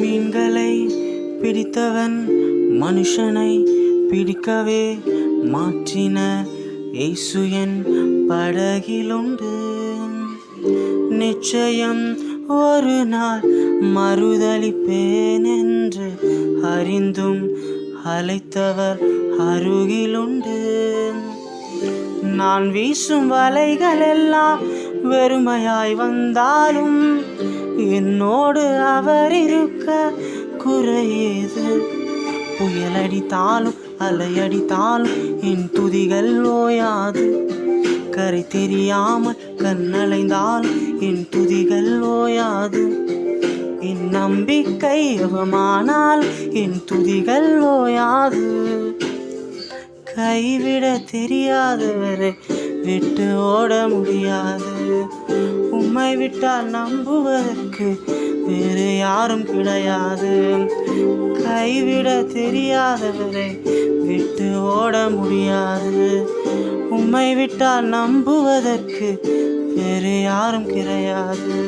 மீன்களை பிடித்தவன் மனுஷனை பிடிக்கவே மாற்றின இயேசு என் படகிலுண்டு. நிச்சயம் ஒரு நாள் மறுதளிப்பேன் என்று அறிந்தும் அழைத்தவர் அருகிலுண்டு. நான் வீசும் வலைகள் எல்லாம் வெறுமையாய் வந்தாலும் என்னோடு அவர் இருக்க குறையேது. புயலடித்தாலும் அலையடித்தாலும் என் துதிகள் ஓயாது. கரை தெரியாமல் கண்ணலைந்தாலும் என் துதிகள் ஓயாது. என் நம்பிக்கை அவமானால் என் துதிகள் ஓயாது. கைவிட தெரியாதவரை விட்டு ஓட முடியாது. உம்மை விட்டால் நம்புவதற்கு வேறு யாரும் கிடையாது. கைவிட தெரியாதவரை விட்டு ஓட முடியாது. உம்மை விட்டால் நம்புவதற்கு வேறு யாரும் கிடையாது.